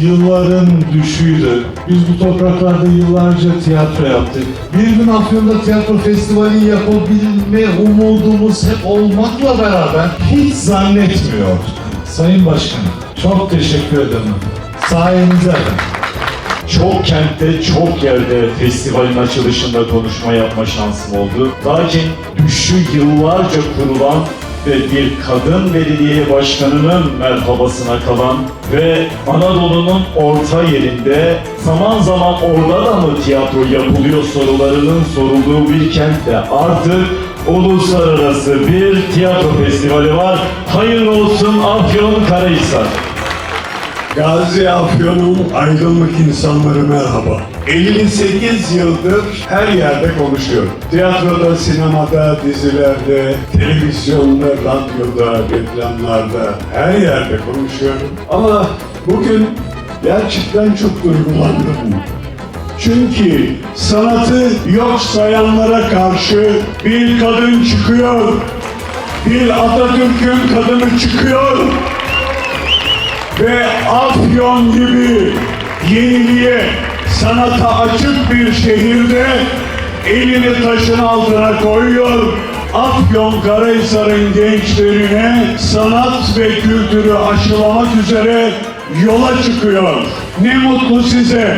yılların düşüydü. Biz bu topraklarda yıllarca tiyatro yaptık. Bir gün Afyon'da tiyatro festivali yapabilme umudumuz hep olmakla beraber hiç zannetmiyorduk. Sayın Başkanım, çok teşekkür ederim. Sayenizde. Çok kentte, çok yerde festivalin açılışında konuşma yapma şansım oldu. Lakin düşü yıllarca kurulan ve bir kadın belediye başkanının merhabasına kalan ve Anadolu'nun orta yerinde zaman zaman orada da mı tiyatro yapılıyor sorularının sorulduğu bir kentte artık uluslararası bir tiyatro festivali var. Hayırlı olsun Afyon Karahisar. Gazi Afyon'un aydınlık insanları merhaba. 58 yıldır her yerde konuşuyorum. Tiyatroda, sinemada, dizilerde, televizyonda, radyoda, reklamlarda her yerde konuşuyorum. Ama bugün gerçekten çok duygulandım. Çünkü sanatı yok sayanlara karşı bir kadın çıkıyor. Bir Atatürk'ün kadını çıkıyor ve Afyon gibi yeniliğe, sanata açık bir şehirde elini taşın altına koyuyor. Afyon Karahisar'ın gençlerine sanat ve kültürü aşılamak üzere yola çıkıyor. Ne mutlu size.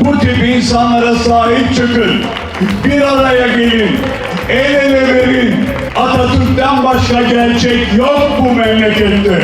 Bu tip insanlara sahip çıkın. Bir araya gelin. El ele verin. Atatürk'ten başka gerçek yok bu memlekette.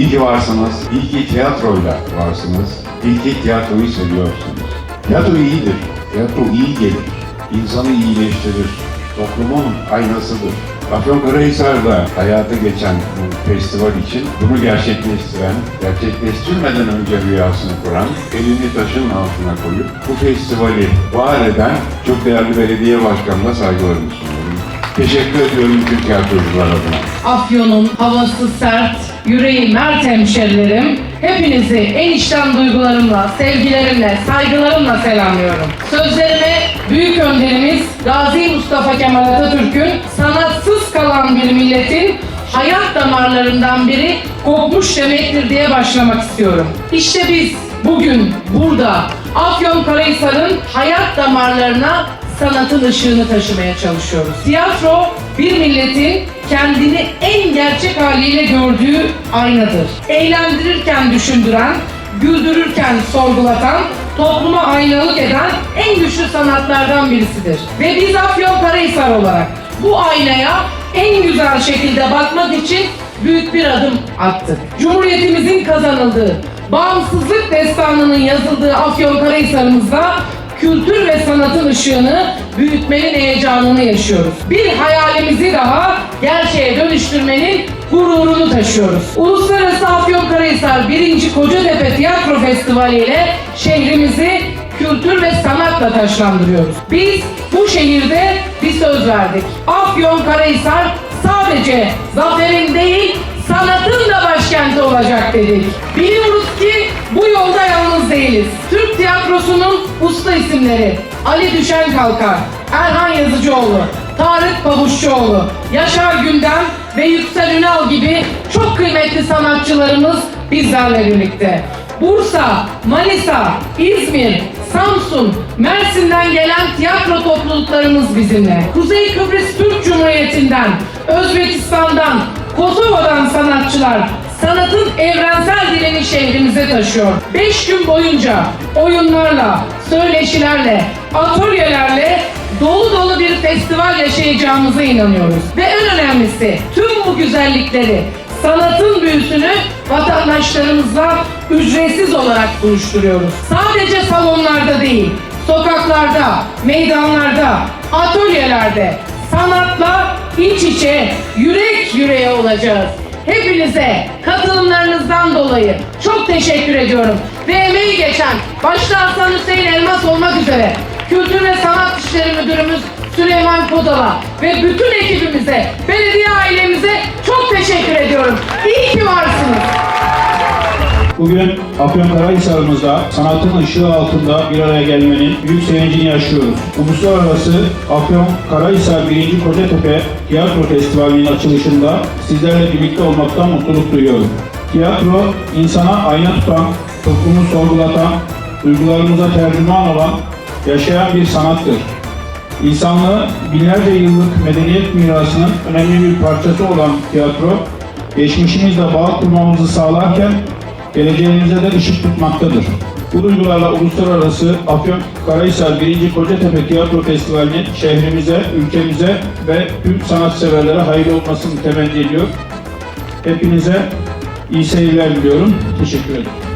İyi ki varsınız. İyi ki tiyatroyla varsınız. İyi ki tiyatroyu seviyorsunuz. Tiyatro iyidir. Tiyatro iyi gelir. İnsanı iyileştirir. Toplumun aynasıdır. Afyonkarahisar'da hayata geçen bu festival için bunu gerçekleştiren, gerçekleştirmeden önce rüyasını kuran, elini taşın altına koyup bu festivali var eden çok değerli belediye başkanına saygılarımı sunuyorum. Teşekkür ediyorum Türk tiyatrocular adına. Afyon'un havası sert, yüreği mert hemşerilerim. Hepinizi en içten duygularımla, sevgilerimle, saygılarımla selamlıyorum. Sözlerime büyük önderimiz Gazi Mustafa Kemal Atatürk'ün sanatsız kalan bir milletin hayat damarlarından biri kopmuş demektir diye başlamak istiyorum. İşte biz bugün burada Afyonkarahisar'ın hayat damarlarına sanatın ışığını taşımaya çalışıyoruz. Tiyatro bir milletin kendini en gerçek haliyle gördüğü aynadır. Eğlendirirken düşündüren, güldürürken sorgulatan, topluma aynalık eden en güçlü sanatlardan birisidir. Ve biz Afyonkarahisar olarak bu aynaya en güzel şekilde bakmak için büyük bir adım attık. Cumhuriyetimizin kazanıldığı, bağımsızlık destanının yazıldığı Afyonkarahisar'ımızda kültür ve sanatın ışığını büyütmenin heyecanını yaşıyoruz. Bir hayalimizi daha gerçeğe dönüştürmenin gururunu taşıyoruz. Uluslararası Afyonkarahisar 1. Kocatepe Tiyatro Festivali ile şehrimizi kültür ve sanatla taşlandırıyoruz. Biz bu şehirde bir söz verdik. Afyonkarahisar sadece zaferin değil, sanatın da başkenti olacak dedik. Biliyoruz ki bu yolda yalnız değiliz. Türk tiyatrosunun usta isimleri Ali Düşen Kalkar, Erhan Yazıcıoğlu, Tarık Pavuşçuoğlu, Yaşar Gündem ve Yüksel Ünal gibi çok kıymetli sanatçılarımız bizlerle birlikte. Bursa, Manisa, İzmir, Samsun, Mersin'den gelen tiyatro topluluklarımız bizimle. Kuzey Kıbrıs Türk Cumhuriyeti'nden, Özbekistan'dan, Kosova'dan sanatçılar sanatın evrensel dilini şehrimize taşıyor. Beş gün boyunca oyunlarla, söyleşilerle, atölyelerle dolu dolu bir festival yaşayacağımıza inanıyoruz. Ve en önemlisi tüm bu güzellikleri, sanatın büyüsünü vatandaşlarımızla ücretsiz olarak buluşturuyoruz. Sadece salonlarda değil, sokaklarda, meydanlarda, atölyelerde sanatla iç içe, yürek yüreğe olacağız. Hepinize katılımlarınızdan dolayı çok teşekkür ediyorum. Ve emeği geçen, başta Hasan Hüseyin Elmas olmak üzere Kültür ve Sanat İşleri Müdürümüz Süleyman Kodala ve bütün ekibimize, belediye ailemize çok teşekkür ediyorum. Bugün Afyonkarahisar'ımızda sanatın ışığı altında bir araya gelmenin büyük sevincini yaşıyoruz. Uluslararası Afyonkarahisar 1. Kocatepe Tiyatro Festivali'nin açılışında sizlerle birlikte olmaktan mutluluk duyuyorum. Tiyatro, insana ayna tutan, toplumu sorgulatan, duygularımıza tercüman olan, yaşayan bir sanattır. İnsanlığı binlerce yıllık medeniyet mirasının önemli bir parçası olan tiyatro, geçmişimizle bağ kurmamızı sağlarken geleceğimize de ışık tutmaktadır. Bu duygularla uluslararası Afyonkarahisar 1. Kocatepe Tiyatro Festivali'nin şehrimize, ülkemize ve tüm sanatseverlere hayırlı olmasını temenni ediyor. Hepinize iyi seyirler diliyorum. Teşekkür ederim.